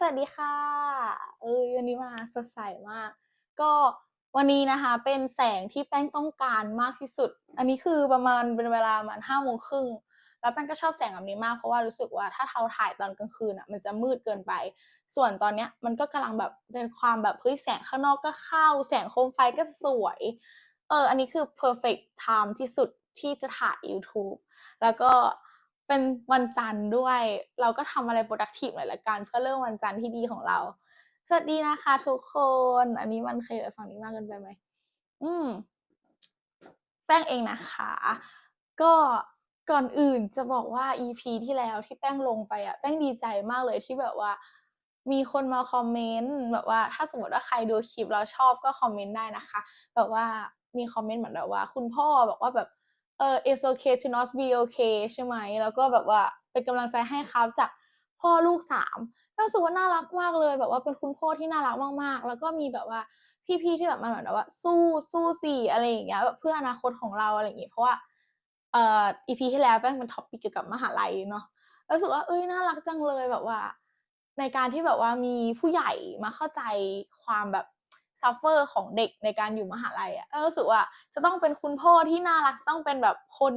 สวัสดีค่ะ เออวันนี้มาสดใสมาก ก็วันนี้นะคะ เป็นแสงที่แป้งต้องการมากที่สุด อันนี้คือประมาณเป็นเวลาประมาณห้าโมงครึ่งแล้วแป้งก็ชอบแสงแบบนี้มากเพราะว่ารู้สึกว่าถ้าเราถ่ายตอนกลางคืนอะมันจะมืดเกินไป ส่วนตอนเนี้ยมันก็กำลังแบบเป็นความแบบเฮ้ยแสงข้างนอกก็เข้า แสงโคมไฟก็สวย เออ อันนี้คือ perfect time ที่สุดที่จะถ่าย YouTube แล้วก็ เป็นวันจันทร์ด้วย เราก็ทำอะไร productive หน่อยละกันเพื่อเริ่มวันจันทร์ที่ดีของเรา สวัสดีนะคะทุกคน อันนี้มันเคยฝั่งนี้มากเกินไปไหมอืมแป้งเองนะคะ ก็ก่อนอื่นจะบอกว่า EP ที่แล้วที่แป้งลงไปอะแป้งดีใจมากเลยที่แบบว่า มีคนมาคอมเมนต์แบบว่า ถ้าสมมติว่าใครดูคลิปแล้วชอบก็คอมเมนต์ได้นะคะ แบบว่ามีคอมเมนต์เหมือนแบบว่า คุณพ่อบอกว่าแบบ เออ it's okay to not be okay ใช่ไหม แล้วก็แบบว่าเป็นกำลังใจให้ครับจากพ่อลูกสามรู้สึกว่าน่ารักมากเลย แบบว่าเป็นคุณพ่อที่น่ารักมากๆ แล้วก็มีแบบว่าพี่ๆที่แบบมาเหมือนแบบว่า สู้สู้สิอะไรอย่างเงี้ยแบบเพื่ออนาคตของเราอะไรอย่างเงี้ยเพราะว่าเอ่อ EP ที่แล้วแป้งเป็นท็อปิกเกี่ยวกับมหาลัยเนาะรู้สึกว่าเอ้ยน่ารักจังเลยแบบว่า ในการที่แบบว่ามีผู้ใหญ่มาเข้าใจความแบบ suffer ของเด็กในการอยู่มหาลัยอะรู้สึกว่าจะต้องเป็นคุณพ่อที่น่ารักจะต้องเป็นแบบคน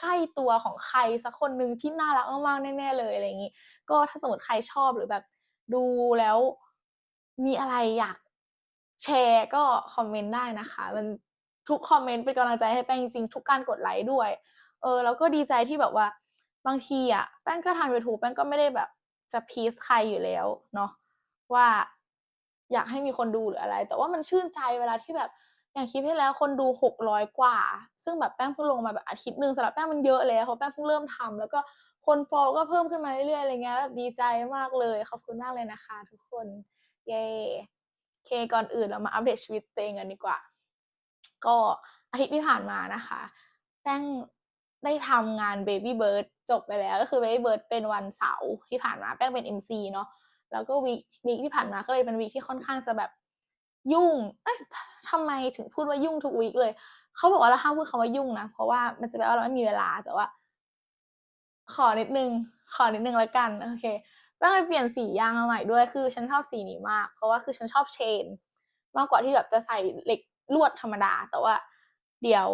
ใกล้ตัวของใครสักคนหนึ่งที่น่ารักมากๆแน่ๆเลยอะไรอย่างงี้ ก็ถ้าสมมติใครชอบหรือแบบดูแล้วมีอะไรอยากแชร์ก็คอมเมนต์ได้นะคะ มันทุกคอมเมนต์เป็นกำลังใจให้แป้งจริงๆทุกการกดไลค์ด้วย เออแล้วก็ดีใจที่แบบว่าบางทีอะแป้งก็ทำ YouTube แป้งก็ไม่ได้แบบจะพีซใครอยู่แล้วเนาะว่า อยากให้มีคนดูหรืออะไร แต่ว่ามันชื่นใจเวลาที่แบบอย่างคลิปที่แล้วคนดูหกร้อยกว่า ซึ่งแบบแป้งเพิ่งลงมาแบบอาทิตย์หนึ่งสำหรับแป้งมันเยอะแล้วเพราะแป้งเพิ่งเริ่มทำแล้วก็คนฟอลก็เพิ่มขึ้นมาเรื่อยๆอะไรเงี้ยแบบดีใจมากเลยขอบคุณมากเลยนะคะ ทุกคนเย้เคก่อนอื่นเรามาอัปเดตชีวิตตัวเองกันดีกว่า ก็อาทิตย์ที่ผ่านมานะคะ แป้งได้ทำงาน Baby Bird จบไปแล้ว ก็คือ Baby Bird เป็นวันเสาร์ที่ผ่านมาแป้งเป็น MC เนาะ แล้วก็วีควีคที่ผ่านมาก็เลยเป็นวีคที่ค่อนข้างจะแบบยุ่ง เอ๊ะทำไมถึงพูดว่ายุ่งทุกวีคเลย เขาบอกว่าเราห้ามพูดคำว่ายุ่งนะ เพราะว่ามันจะแปลว่าเราไม่มีเวลา แต่ว่า ขอนิดนึง ขอนิดนึงแล้วกัน โอเคแป้งเลยเปลี่ยนสียางมาใหม่ด้วย คือฉันชอบสีนี้มาก เพราะว่าคือฉันชอบเชน มากกว่าที่แบบจะใส่เหล็กลวดธรรมดา แต่ว่า เดี๋ยว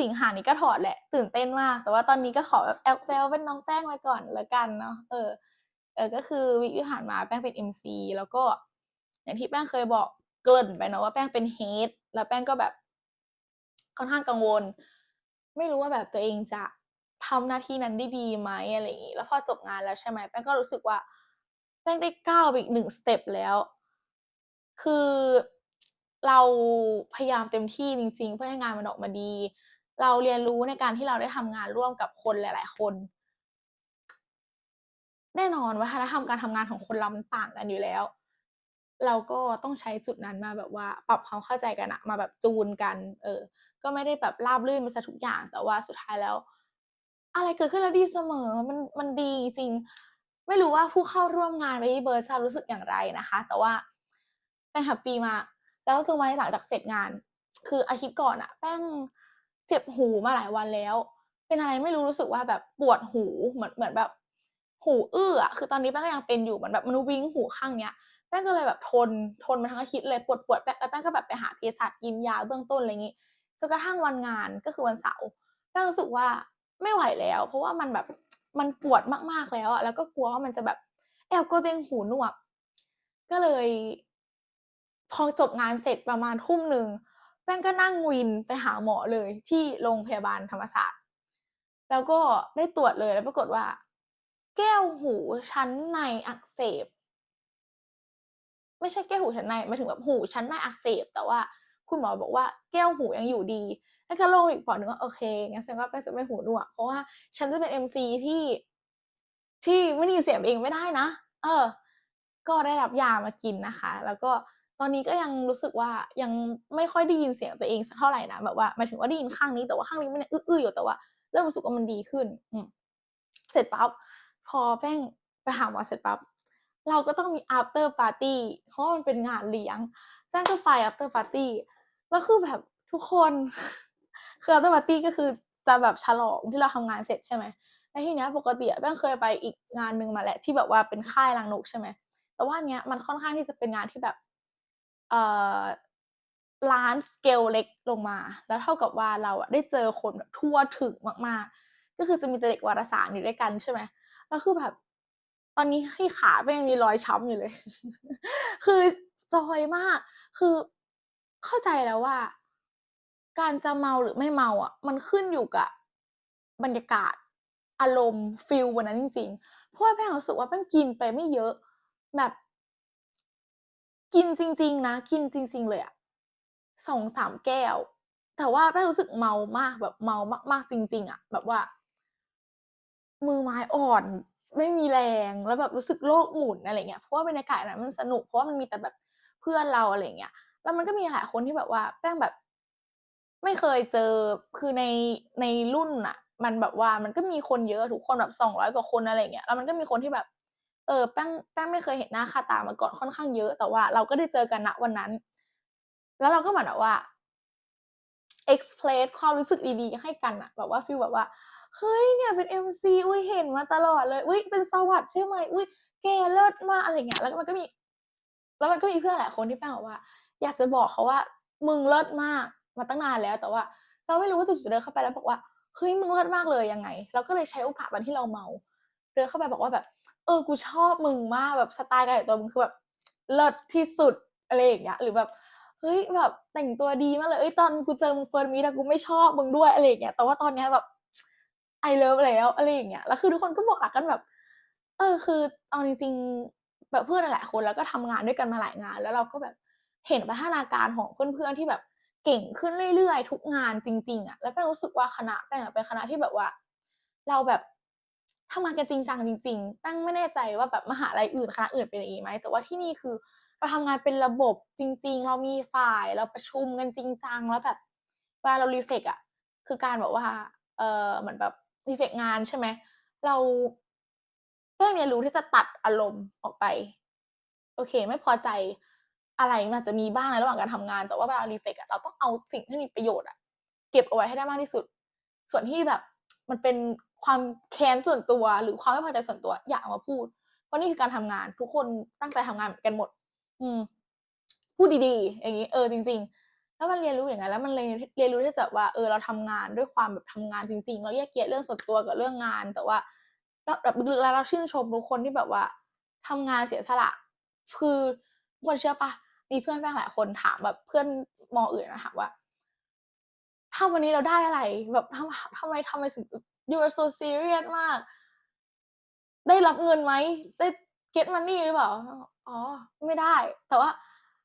สิงหานี้ก็ถอดแหละ ตื่นเต้นมาก แต่ว่าตอนนี้ก็ขอแบบแอบแซวเป็นน้องแป้งไว้ก่อนแล้วกันเนาะ เออ เออก็คือวีคที่ผ่านมาแป้งเป็น MC แล้วก็ อย่างที่แป้งเคยบอกเกริ่นไปเนาะว่าแป้งเป็น Head แล้วแป้งก็แบบค่อนข้างกังวล ไม่รู้ว่าแบบตัวเองจะทำหน้าที่นั้นได้ดีไหมอะไรอย่างงี้แล้วพอจบงานแล้วใช่ไหมแป้งก็รู้สึกว่า แป้งได้ก้าวไปอีกหนึ่งสเต็ปแล้ว คือเราพยายามเต็มที่จริง ๆ เพื่อให้งานมันออกมาดี เราเรียนรู้ในการที่เราได้ทำงานร่วมกับคนหลาย ๆ คน แน่นอนวัฒนธรรมการทำงานของคนเรามันต่างกันอยู่แล้ว เราก็ต้องใช้จุดนั้นมาแบบว่า ปรับความเข้าใจกันอะมาแบบจูนกัน เออ ก็ไม่ได้แบบราบรื่นไปเสียทุกอย่าง แต่ว่าสุดท้ายแล้ว อะไรเกิดขึ้นแล้วดีเสมอ มันมันดีจริง ไม่รู้ว่าผู้เข้าร่วมงาน Baby Bird จะรู้สึกอย่างไรนะคะ แต่ว่าแป้งแฮปปีมากแล้วรู้สึกไหมหลังจากเสร็จงาน คืออาทิตย์ก่อนอะแป้งเจ็บหูมาหลายวันแล้ว เป็นอะไรไม่รู้รู้สึกว่าแบบปวดหูเหมือนเหมือนแบบ หูอื้ออะคือตอนนี้แป้งก็ยังเป็นอยู่เหมือนแบบมันวิ้งหูข้างเนี้ยแป้งก็เลยแบบทนทนมาทั้งอาทิตย์เลยปวดๆแป้งแล้วแป้งก็แบบไปหาเภสัชกินยาเบื้องต้นอะไรงี้จนกระทั่งวันงานก็คือวันเสาร์แป้งรู้สึกว่าไม่ไหวแล้ว เพราะว่ามันแบบมันปวดมากๆแล้วอะแล้วก็กลัวว่ามันจะแบบแอบกลัวตัวเองหูหนวก ก็เลย พอจบงานเสร็จประมาณทุ่มหนึ่งแป้งก็นั่งวินไปหาหมอเลยที่โรงพยาบาลธรรมศาสตร์ แล้วก็ได้ตรวจเลยแล้วปรากฏว่า แก้วหูชั้นในอักเสบ ไม่ใช่แก้วหูชั้นในหมายถึงแบบหูชั้นในอักเสบ แต่ว่าคุณหมอบอกว่าแก้วหูยังอยู่ดีแป้งก็โล่งอีกปราะหนึ่งว่าโอเคงั้นแสดงว่าแป้งจะไม่หูหนวกเพราะว่าฉันจะเป็น MC ที่ที่ไม่ได้ยินเสียงตัวเองไม่ได้นะ เออ ก็ได้รับยามากินนะคะ แล้วก็ตอนนี้ก็ยังรู้สึกว่ายังไม่ค่อยได้ยินเสียงตัวเองสักเท่าไหร่นะแบบว่าหมายถึงว่าได้ยินข้างนี้แต่ว่าข้างนี้มันอื้อๆอยู่แต่ว่า เริ่มรู้สึกว่ามันดีขึ้น อืเสร็จปั๊บ พอแป้งไปหาหมอเสร็จปั๊บเราก็ต้องมี after party เพราะมันเป็นงานเลี้ยงแป้งก็ไป after party แล้วคือแบบทุกคนคือ after party ก็คือจะแบบฉลองที่เราทำงานเสร็จใช่ไหมแล้วทีเนี้ยปกติแป้งเคยไปอีกงานหนึ่งมาแหละ ที่แบบว่าเป็นค่ายรังนกใช่ไหมแต่ว่าเนี้ยมันค่อนข้างที่จะเป็นงานที่แบบเอ่อร้านสเกลเล็กลงมา แล้วเท่ากับว่าเราอะได้เจอคนแบบทั่วถึงมากๆ ก็คือจะมีแต่เด็กวารสารอยู่ด้วยกันใช่ไหม แล้วคือแบบ ตอนนี้ที่ขาแป้งยังมีรอยช้ำอยู่เลย คือจอยมาก คือเข้าใจแล้วว่า การจะเมาหรือไม่เมาอะ มันขึ้นอยู่กับบรรยากาศอารมณ์ฟีลวันนั้นจริงๆ เพราะว่าแป้งรู้สึกว่าแป้งกินไปไม่เยอะ แบบ กินจริง ๆ นะ กินจริง ๆ เลยอะ2-3แก้ว แต่ว่าแป้งรู้สึกเมามากแบบเมามากๆจริง ๆอะแบบว่า มือไม้อ่อนไม่มีแรงแล้วแบบรู้สึกโลกหมุนอะไรเงี้ยเพราะว่าบรรยากาศนั้นมันสนุกเพราะว่ามันมีแต่แบบเพื่อนเราอะไรเงี้ยแล้วมันก็มีหลายคนที่แบบว่าแป้งแบบ ไม่เคยเจอคือในในรุ่นน่ะมันแบบว่ามันก็มีคนเยอะทุกคนแบบ200กว่าคนอะไรเงี้ยแล้วมันก็มีคนที่แบบ เออแป้งแป้งไม่เคยเห็นหน้าค่าตามาก่อนค่อนข้างเยอะ แต่ว่าเราก็ได้เจอกันณวันนั้น แล้วเราก็เหมือนแบบว่า express ความรู้สึกดีๆให้กันน่ะแบบว่าฟีลแบบว่า เฮ้ยเนี่ยเป็น MC อุ๊ยเห็นมาตลอดเลย อุ๊ยเป็นสวัสดิ์ใช่ไหมอุ๊ยแกเลิศมากอะไรเงี้ยแล้วมันก็มี แล้วมันก็มีเพื่อนหลายคนที่แป้งบอกว่า อยากจะบอกเขาว่า มึงเลิศมากมาตั้งนานแล้วแต่ว่า เราไม่รู้ว่าจู่ๆเดินเข้าไปแล้วบอกว่าเฮ้ยมึงเลิศมากเลยยังไง เราก็เลยใช้โอกาสวันที่เราเมาเดินเข้าไปบอกว่าแบบ เออกูชอบมึงมากแบบสไตล์การแต่งตัวมึงคือแบบเลิศที่สุดอะไรอย่างเงี้ยหรือแบบเฮ้ยแบบแต่งตัวดีมากเลยเฮ้ยตอนกูเจอมึง First Meet อะกูไม่ชอบมึงด้วยอะไรอย่างเงี้ยแต่ว่าตอนเนี้ยแบบ I love แล้วอะไรอย่างเงี้ยแล้วคือทุกคนก็บอกรักกันแบบ เออ คือเอาจริงๆแบบเพื่อนหลายคนแล้วก็ทำงานด้วยกันมาหลายงาน แล้วเราก็แบบเห็นพัฒนาการของเพื่อนๆที่แบบเก่งขึ้นเรื่อยๆ ทุกงานจริง ๆอะแล้วแป้งรู้สึกว่าคณะแป้งเป็นคณะที่แบบว่า เราแบบทำงานกันจริงจังจริงๆแป้งไม่แน่ใจว่าแบบมหาลัยอื่นคณะอื่นเป็นอย่างงี้ไหมแต่ว่าที่นี่คือเราทำงานเป็นระบบจริง ๆ เรามีฝ่ายเราประชุมกันจริงจังแล้วแบบเวลาเรา reflect อะคือการแบบว่า เออเหมือนแบบ reflect งานใช่ไหมเราได้เรียนรู้ที่จะตัดอารมณ์ออกไป โอเค ไม่พอใจอะไรมันอาจะมีบ้างในระหว่างการทำงาน แต่ว่าเวลา reflect อะเราต้องเอาสิ่งที่มีประโยชน์อะเก็บเอาไว้ให้ได้มากที่สุด ส่วนที่แบบมันเป็นความแค้นส่วนตัวหรือความไม่พอใจส่วนตัว อย่าเอามาพูด เพราะนี่คือการทำงาน ทุกคนตั้งใจทำงานเหมือนกันหมด อืมพูดดีๆ อย่างงี้ เออจริง ๆ แล้วมันเรียนรู้อย่างงั้นแล้วมันเลยเรียนรู้ที่จะว่าเออเราทำงานด้วยความแบบทำงานจริง ๆ เราแยกแยะเรื่องส่วนตัวกับเรื่องงาน แต่ว่าแล้วแบบลึกๆแล้วเราชื่นชมทุกคนที่แบบว่าทำงานเสียสละคือคุณเชื่อปล่ามีเพื่อนแป้งหลายคนถามแบบเพื่อนมออื่นอะถามว่าทำวันนี้เราได้อะไร แบบทำทำไมทำไมถึง you are so serious มาก ได้รับเงินไหมได้ get money หรือเปล่า อ๋อ ไม่ได้ แต่ว่า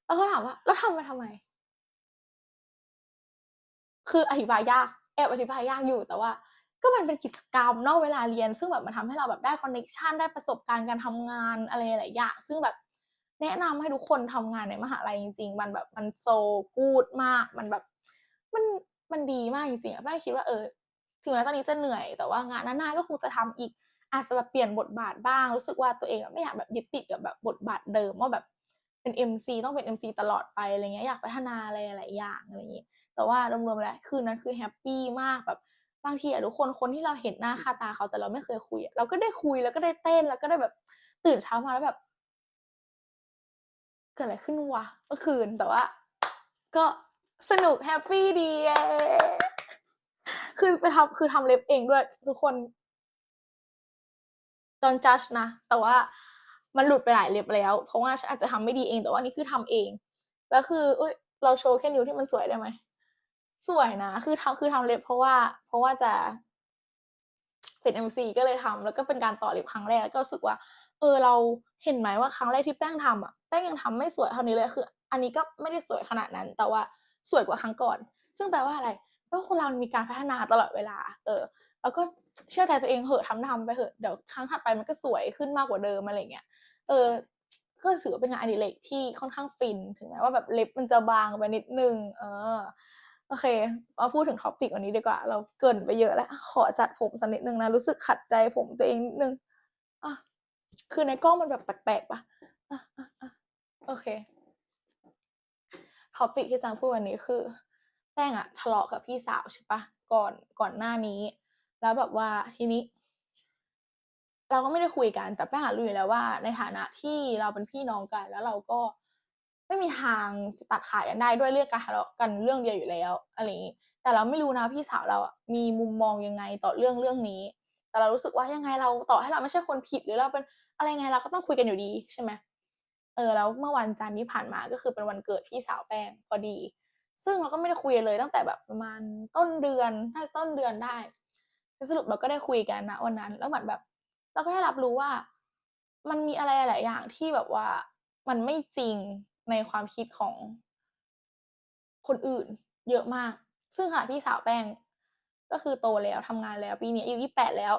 แล้วเราถามว่า แล้วทำไปทำไม? คืออธิบายยากแอบอธิบายยากอยู่แต่ว่า ก็มันเป็นกิจกรรมนอกเวลาเรียน ซึ่งแบบมันทำให้เราแบบได้คอนเน็ชันได้ประสบการณ์การทำงานอะไรหลายอย่างซึ่งแบบแนะนำให้ทุกคนทำงานในมหาลัยจริง ๆ มันแบบมัน so good มาก มันแบบมันมันดีมากจริงๆอะแป้งคิดว่าเออถึงแม้ตอนนี้จะเหนื่อยแต่ว่างานหน้าๆก็คงจะทำอีกอาจจะแบบเปลี่ยนบทบาทบ้างรู้สึกว่าตัวเองไม่อยากแบบยึดติดกับแบบบทบาทเดิมว่าแบบเป็น MC ต้องเป็น MC ตลอดไปอะไรเงี้ยอยากพัฒนาอะไรหลายอย่างอะไรงี้ย แต่ว่ารวมๆแล้วคืนนั้นคือแฮปปี้มากแบบบางทีอะทุกคนคนที่เราเห็นหน้าค่าตาเขาแต่เราไม่เคยคุย เราก็ได้คุยแล้วก็ได้เต้นแล้วก็ได้แบบตื่นเช้ามาแล้วแบบ เกิดอะไรขึ้นวะเมื่อคืนแต่ว่า ก็สนุกแฮปปี้ดีคือไปทำคือทำเล็บเองด้วย ทุกคน don't judge นะ แต่ว่ามันหลุดไปหลายเล็บแล้ว เพราะว่าฉันอาจจะทำไม่ดีเองแต่ว่านี่คือทำเอง แล้วคืออุ๊ยเราโชว์แค่นิ้วที่มันสวยได้ไหม? สวยนะ คือทำคือทำเล็บเพราะว่า เพราะว่าจะเป็น MC ก็เลยทำแล้วก็เป็นการต่อเล็บครั้งแรกแล้วก็รู้สึกว่า เออเราเห็นไหมว่าครั้งแรกที่แป้งทำอะแป้งยังทำไม่สวยเท่านี้เลยคือ อันนี้ก็ไม่ได้สวยขนาดนั้น แต่ว่าสวยกว่าครั้งก่อน ซึ่งแปลว่าอะไรแปลว่าคนเรามีการพัฒนาตลอดเวลา เออ แล้วก็เชื่อใจตัวเองเหอะทำๆไปเหอะเดี๋ยวครั้งถัดไปมันก็สวยขึ้นมากกว่าเดิมอะไรเงี้ยเออ ก็ถือว่าเป็นงานอดิเรกที่ค่อนข้างฟินถึงแม้ว่าแบบเล็บมันจะบางไปนิดนึง เออ โอเคมาพูดถึง topic วันนี้ดีกว่า เราเกินไปเยอะแล้ว ขอจัดผมสักนิดนึงนะ รู้สึกขัดใจผมตัวเองนิดนึงอะคือในกล้องมันแบบแปลกๆปล่า?อะๆๆโอเค topic ที่จะมาพูดวันนี้คือ แป้งอะทะเลาะกับพี่สาวใช่ปล่าก่อนก่อนหน้านี้ แล้วแบบว่าทีนี้ เราก็ไม่ได้คุยกันแต่แป้งรู้อยู่แล้วว่า ในฐานะที่เราเป็นพี่น้องกัน แล้วเราก็ ไม่มีทางจะตัดขาดกันได้ด้วยเรื่องการทะเลาะกันเรื่องเดียวอยู่แล้วอะไรอย่างงี้แต่เราไม่รู้นะพี่สาวเราอะมีมุมมองยังไงต่อเรื่องเรื่องนี้ แต่เรารู้สึกว่ายังไงเราต่อให้เราไม่ใช่คนผิดหรือเราเป็นอะไรไงเราก็ต้องคุยกันอยู่ดีใช่ไหมเออแล้วเมื่อวันจันทร์ที่ผ่านมาก็คือเป็นวันเกิดพี่สาวแป้งพอดี ซึ่งเราก็ไม่ได้คุยกันเลยตั้งแต่แบบประมาณต้นเดือนน่าต้นเดือนได้สรุปเราก็ได้คุยกันณวันนั้น แล้วเหมือนแบบ เราก็ได้รับรู้ว่า มันมีอะไรหลายอย่างที่แบบว่ามันไม่จริง ในความคิดของคนอื่น เยอะมาก ซึ่งขนาพี่สาวแป้ง ก็คือโตแล้วทำงานแล้ว ปีนี้อายุ28แปดแล้ว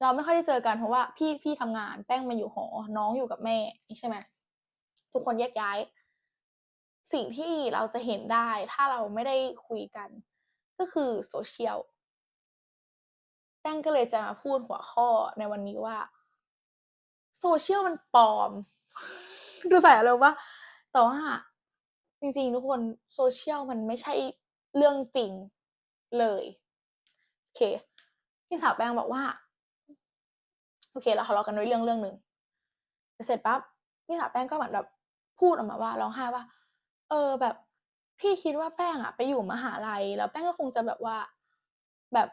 เราไม่ค่อยได้เจอกันเพราะว่าพี่พี่ทำงานแป้งมาอยู่หอ น้องอยู่กับแม่ใช่ไหมทุกคนแยกย้าย สิ่งที่เราจะเห็นได้ถ้าเราไม่ได้คุยกัน ก็คือ Social แป้งก็เลยจะมาพูดหัวข้อในวันนี้ว่า Social มันปลอม ดูใส่อารมณ์เปล่า แต่ว่าจริงๆ ทุกคน Social มันไม่ใช่เรื่องจริงเลยโอเคพี่สาวแป้งบอกว่า โอเคเราทะเลาะกันด้วยเรื่องเรื่องหนึ่งเสร็จปั๊บพี่สาวแป้งก็เหมือนแบบพูดออกมาว่าร้องไห้ว่า เออแบบพี่คิดว่าแป้งอะไปอยู่มหาลัยแล้วแป้งก็คงจะแบบว่าแบบ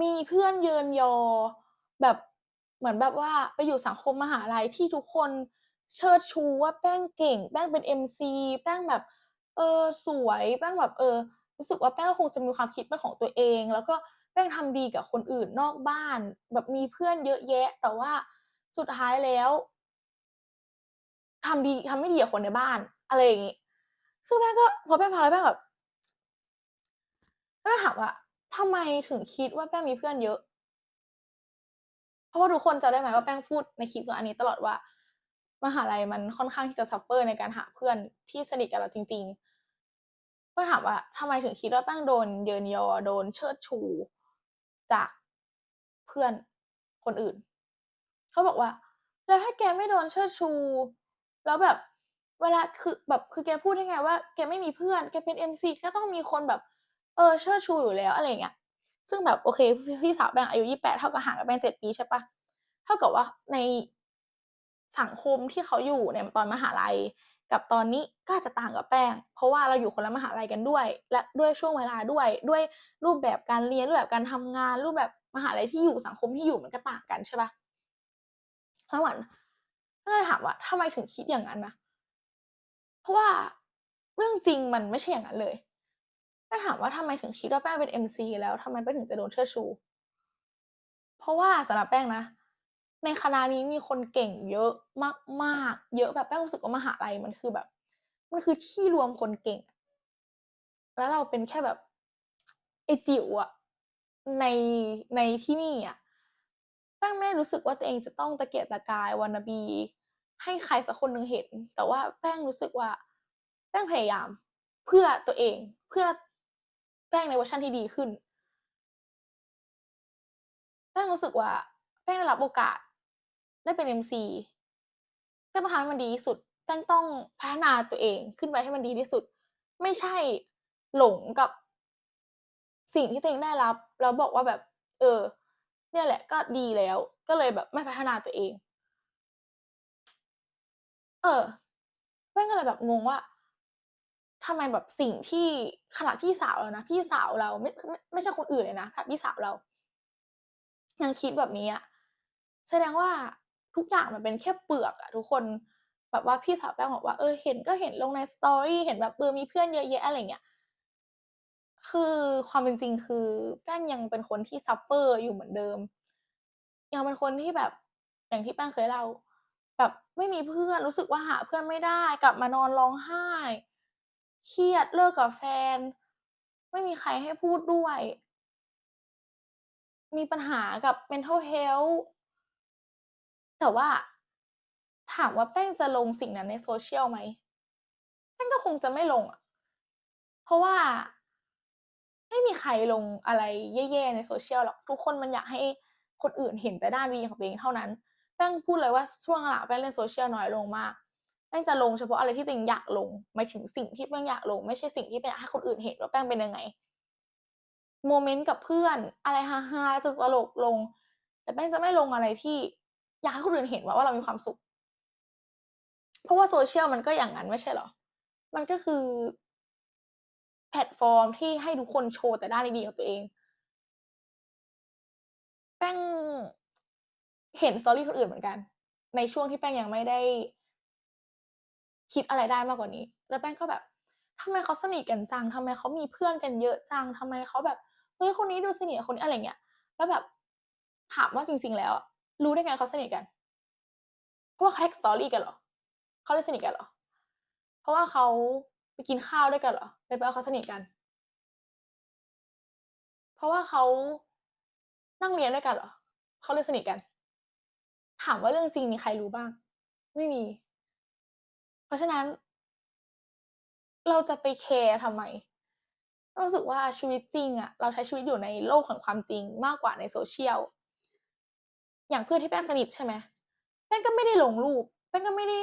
มีเพื่อนเยินยอ แบบเหมือนแบบว่าไปอยู่สังคมมหาลัยที่ทุกคน เชิดชูว่าแป้งเก่ง แป้งเป็น MC แป้งแบบ เออสวยแป้งแบบเออ รู้สึกว่าแป้งก็คงจะมีความคิดเป็นของตัวเอง แล้วก็แป้งทำดีกับคนอื่นนอกบ้าน แบบมีเพื่อนเยอะแยะ แต่ว่าสุดท้ายแล้วทำดีทำไม่ดีกับคนในบ้าน อะไรอย่างงี้ซึ่งแป้งก็พอแป้งฟังแล้วแป้งแบบแป้งถามว่าทำไมถึงคิดว่าแป้งมีเพื่อนเยอะ?เพราะว่าทุกคนจำได้ไหมว่าแป้งพูดในคลิปก่อนอันนี้ตลอดว่า มหาลัยมันค่อนข้างที่จะ suffer ในการหาเพื่อนที่สนิทกับเราจริง ๆ ก็ถามว่าทำไมถึงคิดว่าแป้งโดนเยินยอโดนเชิดชู จากเพื่อนคนอื่น เขาบอกว่า"แล้วถ้าแกไม่โดนเชิดชู แล้วแบบเวลาคือแบบคือแกพูดได้ไงว่าแกไม่มีเพื่อนแกเป็น MC ก็ต้องมีคนแบบ เออเชิดชูอยู่แล้ว"อะไรเงี้ยซึ่งแบบโอเคพี่สาวแป้งอายุ28เท่ากับห่างกับแป้ง7ปีใช่ปล่าเท่ากับว่าใน สังคมที่เขาอยู่ในตอนมหาลัย กับตอนนี้ก็จะต่างกับแป้ง เพราะว่าเราอยู่คนละมหาลัยกันด้วย และด้วยช่วงเวลาด้วยด้วยรูปแบบการเรียนรูปแบบการทำงาน รูปแบบมหาลัยที่อยู่สังคมที่อยู่มันก็ต่างกันใช่ปล่าแล้วเหมือนก็เลยถามว่าทำไมถึงคิดอย่างนั้นนะเพราะว่าเรื่องจริงมันไม่ใช่อย่างนั้นเลยก็ถามว่าทำไมถึงคิดว่าแป้งเป็น MC แล้วทำไมแป้งถึงจะโดนเชิดชู เพราะว่าสำหรับแป้งนะ ในคณะนี้มีคนเก่งเยอะมากๆ เยอะแบบแป้งรู้สึกว่ามหาลัยมันคือแบบ มันคือที่รวมคนเก่ง แล้วเราเป็นแค่แบบไอจิ๋วอะในในที่นี่อะแป้งไม่รู้สึกว่าตัวเองจะต้องตะเกียกตะกาย wanna be ให้ใครสักคนหนึ่งเห็น แต่ว่าแป้งรู้สึกว่า แป้งพยายามเพื่อตัวเองเพื่อแป้งในเวอร์ชันที่ดีขึ้นแป้งรู้สึกว่าแป้งได้รับโอกาส ได้เป็น MC แป้งต้องทำให้มันดีที่สุดแป้งต้องพัฒนาตัวเองขึ้นไปให้มันดีที่สุด ไม่ใช่หลงกับสิ่งที่ตัวเองได้รับแล้วบอกว่าแบบ เออ เนี่ยแหละก็ดีแล้ว ก็เลยแบบไม่พัฒนาตัวเอง เออแป้งก็เลยแบบงงว่าทำไมแบบสิ่งที่ขนาดพี่สาวเรานะพี่สาวเราไม่ไม่ไม่ใช่คนอื่นเลยนะขนาดพี่สาวเรา ยังคิดแบบนี้อะแสดงว่า ทุกอย่างมันเป็นแค่เปลือกอะทุกคนแบบว่าพี่สาวแป้งบอกว่า"เออเห็นก็เห็นลงใน Story เห็นแบบเออมีเพื่อนเยอะแยะ"อะไรเงี้ยคือความเป็นจริงคือแป้งยังเป็นคนที่ suffer อยู่เหมือนเดิม ยังเป็นคนที่แบบอย่างที่แป้งเคยเล่าแบบไม่มีเพื่อนรู้สึกว่าหาเพื่อนไม่ได้กลับมานอนร้องไห้เครียดเลิกกับแฟน ไม่มีใครให้พูดด้วย มีปัญหากับ mental health แต่ว่า ถามว่าแป้งจะลงสิ่งนั้นใน Social ไหมแป้งก็คงจะไม่ลง เพราะว่าไม่มีใครลงอะไรแย่ๆใน Social หรอกทุกคนมันอยากให้คนอื่นเห็นแต่ด้านดีของตัวเองเท่านั้น แป้งพูดเลยว่าช่วงหลังแป้งเล่น Social น้อยลงมากแป้งจะลงเฉพาะอะไรที่ตัวเองอยากลงหมายถึงสิ่งที่แป้งอยากลง ไม่ใช่สิ่งที่แป้งอยากให้คนอื่นเห็นว่าแป้งเป็นยังไงโมเมนต์กับเพื่อนอะไรฮาๆจะตลกลง แต่แป้งจะไม่ลงอะไรที่ อยากให้คนอื่นเห็นว่าว่าเรามีความสุข เพราะว่าโซเชียลมันก็อย่างนั้นไม่ใช่เหรอ มันก็คือ แพลตฟอร์มที่ให้ทุกคนโชว์แต่ด้านดีๆของตัวเองแป้งเห็น story คนอื่นเหมือนกัน ในช่วงที่แป้งยังไม่ได้ คิดอะไรได้มากกว่านี้ แล้วแป้งก็แบบทำไมเขาสนิทกันจังทำไมเขามีเพื่อนกันเยอะจังทำไมเขาแบบเฮ้ยคนนี้ดูสนิทคนนี้อะไรเงี้ย แล้วแบบถามว่าจริง ๆ แล้ว รู้ได้ไงเขาสนิทกัน?เพราะว่าเขาแท็ก story กันเหรอ?เขาเลยสนิทกันเหรอ?เพราะว่าเขาไปกินข้าวด้วยกันเหรอ?เลยแปลว่าเขาสนิทกัน เพราะว่าเขานั่งเรียนด้วยกันเหรอ?เขาเลยสนิทกัน ถามว่าเรื่องจริงมีใครรู้บ้าง?ไม่มี เพราะฉะนั้น เราจะไปแคร์ทำไม?รู้สึกว่าชีวิตจริงอะเราใช้ชีวิตอยู่ในโลกแห่งความจริงมากกว่าใน social อย่างเพื่อนที่แป้งสนิทใช่ไหมแป้งก็ไม่ได้ลงรูปแป้งก็ไม่ได้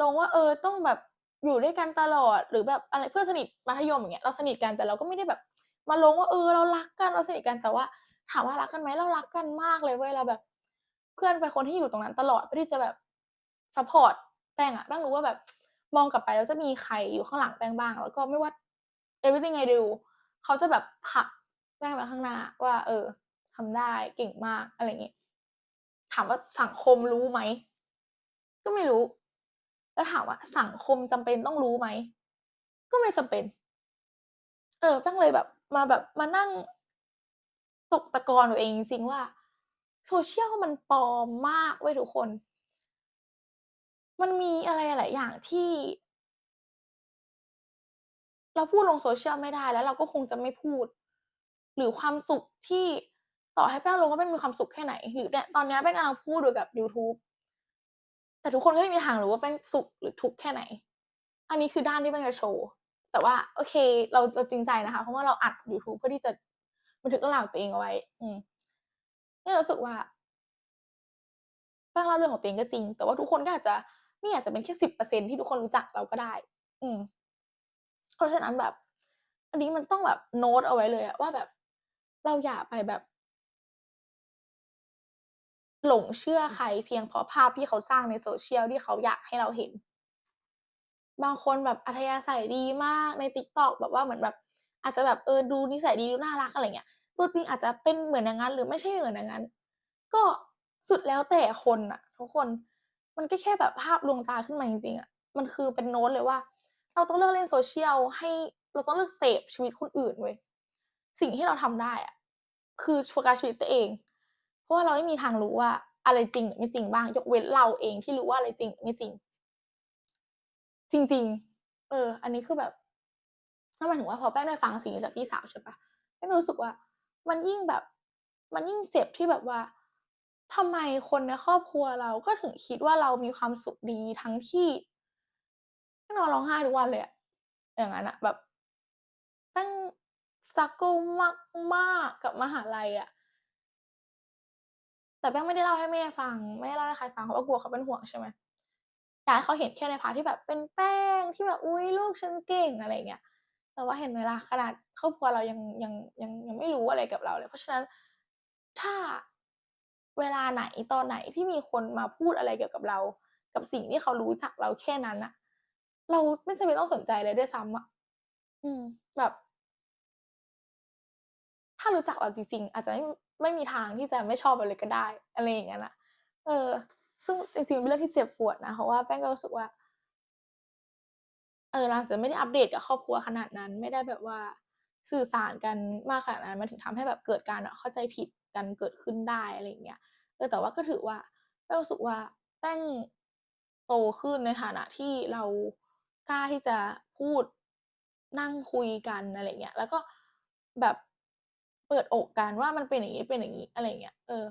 ลงว่าเออต้องแบบอยู่ด้วยกันตลอดหรือแบบอะไรเพื่อนสนิทมัธยมอย่างเงี้ยเราสนิทกันแต่เราก็ไม่ได้แบบ มาลงว่าเออเรารักกันเราสนิทกันแต่ว่าถามว่ารักกันไหม?เรารักกันมากเลยเว้ยเราแบบ เพื่อนเป็นคนที่อยู่ตรงนั้นตลอดเพื่อที่จะแบบซัปพอร์ตแป้งอะแป้งรู้ว่าแบบมองกลับไปแล้วจะมีใครอยู่ข้างหลังแป้งบ้าง แล้วก็ไม่ว่า everything I do เขาจะแบบผลักแป้งไปข้างหน้าว่า เออทำได้เก่งมากอะไรอย่างงี้ย ถามว่าสังคมรู้ไหม?ก็ไม่รู้ แล้วถามว่าสังคมจำเป็นต้องรู้ไหม?ก็ไม่จำเป็น เออแป้งเลยแบบ มาแบบมานั่งตกตะกอนตัวเองจริงว่า social มันปลอมมากเว้ยทุกคน มันมีอะไรหลายอย่างที่ เราพูดลง social ไม่ได้แล้วเราก็คงจะไม่พูด หรือความสุขที่ ต่อให้แป้งลงว่าแป้งมีความสุขแค่ไหน หรือเนี่ยตอนนี้แป้งกำลังพูดอยู่กับยูทูบแต่ทุกคนก็ไม่มีทางรู้ว่าแป้งสุขหรือทุกข์แค่ไหน อันนี้คือด้านที่แป้งจะโชว์ แต่ว่าโอเค เราเราจริงใจนะคะ เพราะว่าเราอัดยูทูบเพื่อที่จะบันทึกเรื่องราวของตัวเองเอาไว้ อืมก็เรู้สึกว่าแป้งเล่าเรื่องของตัวเองก็จริง แต่ว่าทุกคนก็อาจจะนี่อาจจะเป็นแค่10%ที่ทุกคนรู้จักเราก็ได้ อืม เพราะฉะนั้นแบบ อันนี้มันต้องแบบโน้ตเอาไว้เลยอะว่าแบบเราอย่าไปแบบ หลงเชื่อใครเพียงเพราะภาพที่เขาสร้างใน social ที่เขาอยากให้เราเห็น บางคนแบบอัธยาศัยดีมากใน TikTok แบบว่าเหมือนแบบ อาจจะแบบเออดูนิสัยดีดูน่ารักอะไรเงี้ยตัวจริงอาจจะเป็นเหมือนอย่างงั้นหรือไม่ใช่เหมือนอย่างงั้น ก็สุดแล้วแต่คนน่ะทุกคนมันก็แค่แบบภาพลวงตาขึ้นมาจริงๆอะมันคือเป็นโน้ตเลยว่า เราต้องเลิกเล่น social ให้เราต้องเลิกเสพชีวิตคนอื่นเว้ยสิ่งที่เราทำได้อะคือโฟกัสชีวิตตัวเอง เพราะว่าเราไม่มีทางรู้ว่าอะไรจริงหรือไม่จริงบ้าง ยกเว้นเราเองที่รู้ว่าอะไรจริงไม่จริง จริง ๆ เออ อันนี้คือแบบก็หมายถึงว่าพอแป้งได้ฟังสิ่งนี้จากพี่สาวใช่ปล่าแป้งก็รู้สึกว่า มันยิ่งแบบ มันยิ่งเจ็บที่แบบว่าทำไมคนในครอบครัวเราก็ถึงคิดว่าเรามีความสุขดีทั้งที่แป้งนอนร้องไห้ทุกวันเลยอะอย่างงั้นน่ะแบบแป้ง struggle มากกับมหาลัยอะ แต่แป้งไม่ได้เล่าให้แม่ฟัง ไม่เล่าให้ใครฟังเพราะว่ากลัวเขาเป็นห่วงใช่ไหมอยากให้เขาเห็นแค่ในพาร์ตที่แบบเป็นแป้งที่แบบอุ๊ยลูกฉันเก่งอะไรเงี้ยแต่ว่าเห็นไหมล่ะขนาดครอบครัวเรายังยังยังยังไม่รู้อะไรกับเราเลย เพราะฉะนั้นถ้าเวลาไหนตอนไหนที่มีคนมาพูดอะไรเกี่ยวกับเรา กับสิ่งที่เขารู้จักเราแค่นั้นนะเราไม่จำเป็นต้องสนใจเลยด้วยซ้ำอะอืมแบบ ถ้ารู้จักเราจริงๆอาจจะไม่ ไม่มีทางที่จะไม่ชอบเราเลยก็ได้ อะไรอย่างเงั้นน่ะเออ ซึ่งจริงๆเป็นเรื่องที่เจ็บปวดนะเพราะว่าแป้งก็รู้สึกว่า เออเราอาจจะไม่ได้อัปเดตกับครอบครัวขนาดนั้น ไม่ได้แบบว่าสื่อสารกันมากขนาดนั้นมันถึงทำให้แบบเกิดการเข้าใจผิดกันเกิดขึ้นได้อะไรอย่างเงี้ยเออแต่ว่าก็ถือว่าแป้งรู้สึกว่าแป้งโตขึ้นในฐานะที่เรากล้าที่จะพูดนั่งคุยกันอะไรเงี้ย แล้วก็แบบ เปิดอกกันว่ามันเป็นอย่างงี้เป็นอย่างงี้อะไรเงี้ยเออ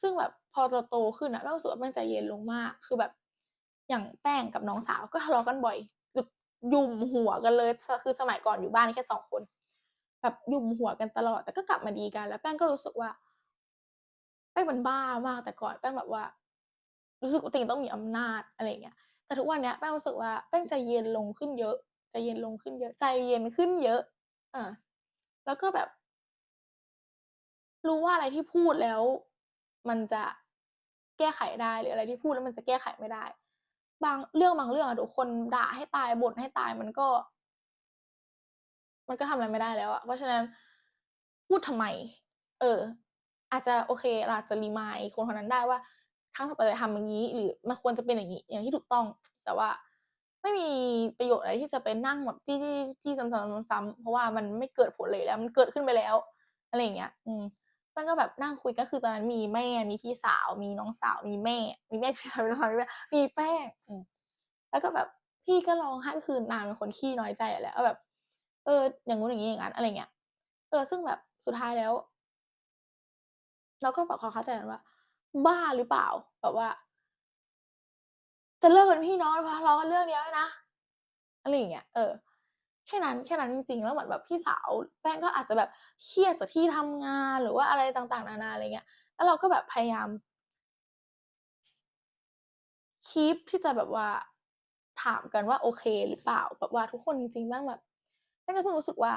ซึ่งแบบพอเราโตขึ้นอะแป้งรู้สึกว่าแป้งใจเย็นลงมาก คือแบบ อย่างแป้งกับน้องสาวก็ทะเลาะกันบ่อยยุ่มหัวกันเลย คือสมัยก่อนอยู่บ้านแค่2คน แบบยุ่มหัวกันตลอด แต่ก็กลับมาดีกัน แล้วแป้งก็รู้สึกว่าแป้งมันบ้ามากแต่ก่อนแป้งแบบว่า รู้สึกว่าตัวเองต้องมีอำนาจอะไรเงี้ย แต่ทุกวันเนี้ยแป้งรู้สึกว่าแป้งใจเย็นลงขึ้นเยอะ ใจเย็นลงขึ้นเยอะ ใจเย็นขึ้นเยอะอ่าแล้วก็แบบ รู้ว่าอะไรที่พูดแล้ว มันจะแก้ไขได้หรืออะไรที่พูดแล้วมันจะแก้ไขไม่ได้ บางเรื่องบางเรื่องอะทุกคนด่าให้ตายบ่นให้ตายมันก็ มันก็ทำอะไรไม่ได้แล้วอะเพราะฉะนั้นพูดทำไม เออ อาจจะโอเคเราจะ remind คนคนนั้นได้ว่าครั้งต่อไปอย่าทำอย่างงี้ หรือมันควรจะเป็นอย่างงี้ อย่างที่ถูกต้อง แต่ว่าไม่มีประโยชน์อะไรที่จะไปนั่งแบบจี้ๆๆๆซ้ำๆๆๆเพราะว่ามันไม่เกิดผลอะไรอยู่แล้ว มันเกิดขึ้นไปแล้วอะไรอย่างเงี้ย อืม แป้งก็แบบนั่งคุยก็คือตอนนั้นมีแม่มีพี่สาว มีน้องสาวมีแม่ มีแม่พี่สาวมีน้องสาวมีแม่มีแป้งแล้วก็แบบพี่ก็ร้องไห้คือนางเป็นคนขี้น้อยใจอยู่แล้วแบบ เออ อย่างงู้นอย่างงี้อย่างงั้นอะไรเงี้ยเออซึ่งแบบสุดท้ายแล้ว เราก็แบบพอเข้าใจกันว่า บ้าหรือเปล่า แบบว่า จะเลิกเป็นพี่น้องเพราะเลาเรื่องเนี้ยนะอะไรอย่างเงี้ยเออ แค่นั้นแค่นั้นจริงๆ แล้วเหมือนแบบพี่สาวแป้งก็อาจจะแบบเครียดจากที่ทำงานหรือว่าอะไรต่างๆ นานาอะไรเงี้ย แล้วเราก็แบบพยายาม keep ที่จะแบบว่าถามกันว่าโอเคหรือเปล่าแบบว่าทุกคนจริงๆแป้งแบบแป้งก็เพิ่งรู้สึกว่า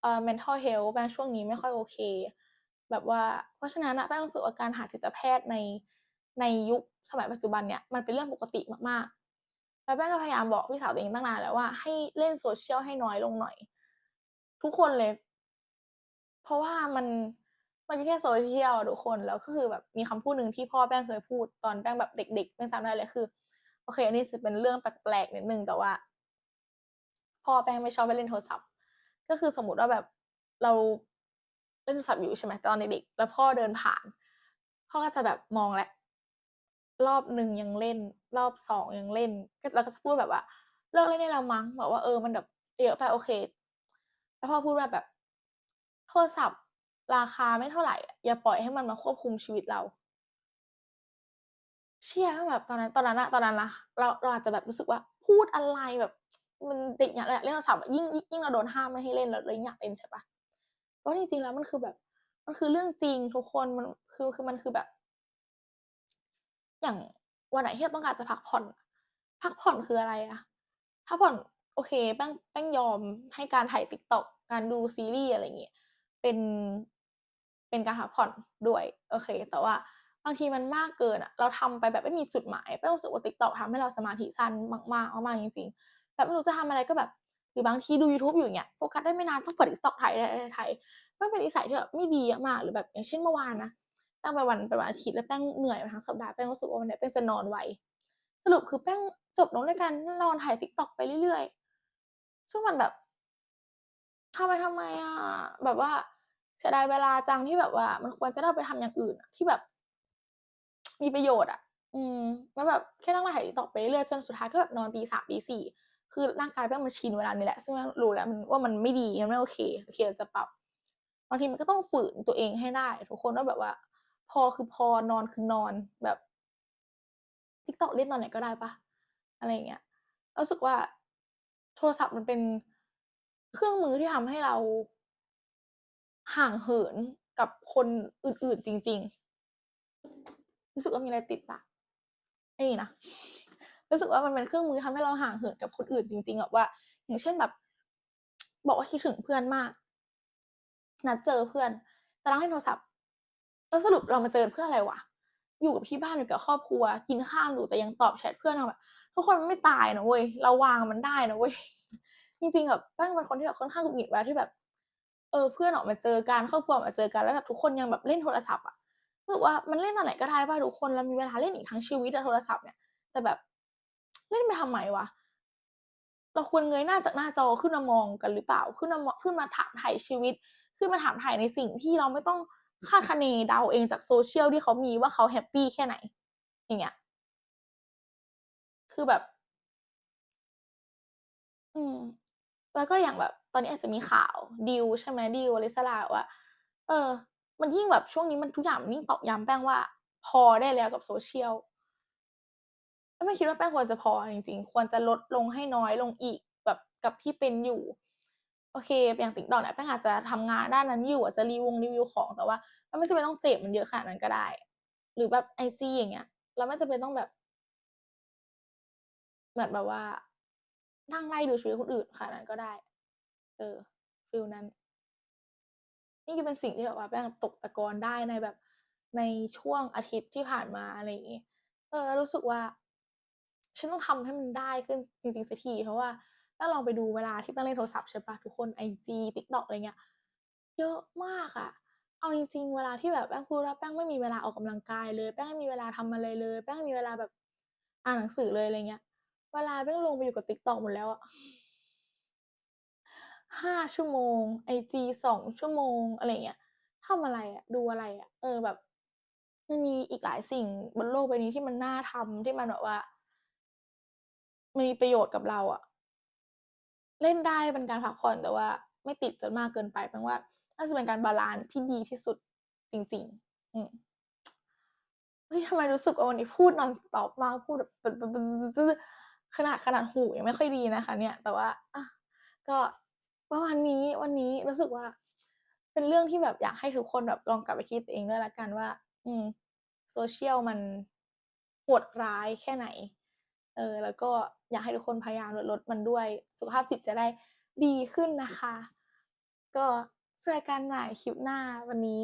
เอ่อ mental health แป้งช่วงนี้ไม่ค่อยโอเค แบบว่าเพราะฉะนั้นนะแป้งรู้สึกว่าการหาจิตแพทย์ในในยุคสมัยปัจจุบันเนี่ยมันเป็นเรื่องปกติมากๆ แล้วแป้งก็พยายามบอกพี่สาวตัวเองตั้งนานแล้วว่าให้เล่น social ให้น้อยลงหน่อย ทุกคนเลย เพราะว่ามันมันแค่ social อะทุกคนแล้วก็คือแบบมีคำพูดหนึ่งที่พ่อแป้งเคยพูดตอนแป้งแบบเด็กๆแป้งจำได้เลยคือโอเค อันนี้จะเป็นเรื่องแปลกๆนิดหนึ่งแต่ว่าพ่อแป้งไม่ชอบให้เล่นโทรศัพท์ ก็คือสมมติว่าแบบเราเล่นโทรศัพท์อยู่ใช่ไหมตอนเด็กๆแล้วพ่อเดินผ่าน พ่อก็จะแบบมองแหล้วรอบหนึ่งยังเล่น รอบ2ยังเล่นเราก็จะพูดแบบว่า"เลิกเล่นได้แล้วมั้ง"แบบว่าเออมันแบบเยอะไปโอเคแล้วพ่อพูดว่าแบบ"โทรศัพท์ราคาไม่เท่าไหรอะอย่าปล่อยให้มันมาควบคุมชีวิตเรา"เชี่ยแม่งแบบตอนนั้นตอนนั้นอะตอนนั้นนะเราเราอาจจะแบบรู้สึกว่าพูดอะไรแบบ มันเด็กอยากอยากเล่นโทรศัพท์ยิ่งยิ่งเราโดนห้ามไม่ให้เล่นเราเรายิ่งอยากเล่นใช่ปล่าเพราะจริงๆแล้วมันคือแบบ มันคือเรื่องจริงทุกคนมันคือคือมันคือแบบ อย่าง วันไหนที่เราต้องการจะพักผ่อน พักผ่อนคืออะไรอะพักผ่อนโอเคแป้งแป้งยอมให้การถ TikTok กต็อกการดูซีรีส์อะไรงี้ยเป็นเป็นการพักผ่อนด้วย โอเค แต่ว่าบางทีมันมากเกินอะเราทำไปแบบไม่มีจุดหมายแป้งรู้สึกว่า TikTok ทำให้เราสมาธิสั้นมากๆมากๆจริงๆแบบไม่รู้จะทำอะไรก็แบบหรือบางทีดูยูทูบอยู่เงี้ยโฟกัสได้ไม่นานต้องเปิด TikTok ไถๆๆๆมันเป็นนิสัยที่แบบไม่ดีมากหรือแบบอย่างเช่นเมื่อวานนะ แป้งไปวันไปวันอาทิตย์แล้วแป้งเหนื่อยมาทั้งสัปดาห์แป้งรู้สึกว่าวันนี้แป้งจะนอนไวสรุปคือแป้งจบลงด้วยการนอนไถ TikTok ไปเรื่อยๆซึ่งมันแบบทำไปทำไมอะแบบว่าเสียดายเวลาจังที่แบบว่า มันควรจะได้ไปทำอย่างอื่นที่แบบ มีประโยชน์อะ อืมแล้วแบบแค่นั่งไถ TikTok ไปเรื่อยจนสุดท้ายก็แบบนอนตี3ตี4คือร่างกายแป้งมันชินเวลานี้แหละ ซึ่งแป้งรู้แล้วมันว่ามันไม่ดีมันไม่โอเคโอเคจะปรับบางทีมันก็ต้องฝืนตัวเองให้ได้ ทุกคนว่าแบบว่า พอคือพอนอนคือนอนแบบ TikTok เล่นตอนไหนก็ได้ปล่าอะไรเงี้ยรู้สึกว่าโทรศัพท์มันเป็นเครื่องมือที่ทำให้เราห่างเหินกับคนอื่นๆจริง ๆ รู้สึกว่ามีอะไรติดปากไม่มีนะรู้สึกว่ามันเป็นเครื่องมือทำให้เราห่างเหินกับคนอื่นจริงๆแบบว่า อย่างเช่นแบบ บอกว่าคิดถึงเพื่อนมาก นัดเจอเพื่อนแต่นั่งเล่นโทรศัพท์ แล้วสรุปเรามาเจอเพื่ออะไรวะ อยู่กับที่บ้านอยู่กับครอบครัว กินข้าวอยู่แต่ยังตอบแชตเพื่อนเราแบบทุกคนมันไม่ตายนะเว้ยเราวางมันได้นะเว้ยจริงๆแบบแป้งเป็นคนที่แบบค่อนข้างหงุดหงิดเวลาที่แบบ เออเพื่อนออกมาเจอกันครอบครัวออกมาเจอกันแล้วแบบทุกคนยังแบบเล่นโทรศัพท์อะรู้สึกว่ามันเล่นตอนไหนก็ได้เปล่าทุกคนเรามีเวลาเล่นอีกทั้งชีวิตโทรศัพท์เนี่ย แต่แบบเล่นไปทำไมวะเราควรเงยหน้าจากหน้าจอขึ้นมามองกันหรือเปล่า ขึ้นมาขึ้นมาถามถ่ายชีวิต ขึ้นมาถามถ่ายในสิ่งที่เราไม่ต้อง คาดคะเนเดาเองจาก social ที่เขามีว่าเขาแฮปปี้แค่ไหน อย่างเงี้ย คือแบบ อืม แล้วก็อย่างแบบ ตอนนี้อาจจะมีข่าวดิวใช่ไหมดิวอลิสราว่า เออ มันยิ่งแบบช่วงนี้มันทุกอย่างมันยิ่งตอกย้ำแป้งว่า พอได้แล้วกับ social แป้งไม่คิดว่าแป้งควรจะพอจริงๆ ควรจะลดลงให้น้อยลงอีกแบบกับที่เป็นอยู่ โอเค อย่าง TikTok เนี่ยแป้งอาจจะทำงานด้านนั้นอยู่อาจจะรีวงรีวิวของแต่ว่าไม่จำเป็นต้องเสพมันเยอะขนาดนั้นก็ได้ หรือแบบไอจีอย่างเงี้ยเราไม่จำเป็นต้องแบบ เหมือนแบบว่านั่งไล่ดูชีวิตคนอื่นขนาดนั้นก็ได้ เออฟีลนั้น นี่คือเป็นสิ่งที่แบบว่าแป้งตกตะกอนได้ในแบบในช่วงอาทิตย์ที่ผ่านมาอะไรอย่างเงี้ยเออ รู้สึกว่า ฉันต้องทำให้มันได้ขึ้นจริงๆสักทีเพราะว่า แป้งลองไปดูเวลาที่แป้งเล่นโทรศัพท์ใช่ปล่าทุกคนไอจี TikTok อกอะไรเงี้ยเยอะมากอะเอาจริงๆเวลาที่แบบแป้งพูดว่าแป้งไม่มีเวลาออกกำลังกายเลย แป้งไม่มีเวลาทำอะไรเลย แป้งไม่มีเวลาแบบอ่านหนังสือเลยอะไรเงี้ย เวลาแป้งลงไปอยู่กับ TikTok หมดแล้วอะ5ชั่วโมงไอจี2ชั่วโมงอะไรเงี้ยทำอะไรอะดูอะไรอะเออแบบมันมีอีกหลายสิ่งบนโลกใบนี้ที่มันน่าทำที่มันแบบว่า มีประโยชน์กับเราอะ เล่นได้เป็นการพักผ่อนแต่ว่าไม่ติดจนมากเกินไปแป้งว่าน่าจะเป็นการบาลันซ์ที่ดีที่สุดจริง ๆ อืมเฮ้ยทำไมรู้สึกว่าวันนี้พูด non-stop มากพูดแบบขนาดขนาดหูยังไม่ค่อยดีนะคะ เนี่ย แต่ว่าอะก็ประมาณนี้วันนี้รู้สึกว่า เป็นเรื่องที่แบบอยากให้ทุกคนแบบลองกลับไปคิดตัวเองด้วยล้วกันว่า อืม Social มันโหดร้ายแค่ไหน เออ แล้วก็ อยากให้ทุกคนพยายามลดลดมันด้วย สุขภาพจิตจะได้ดีขึ้นนะคะ ก็เจอกันใหม่คลิปหน้าวันนี้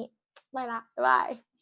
ไปละ บ๊ายบาย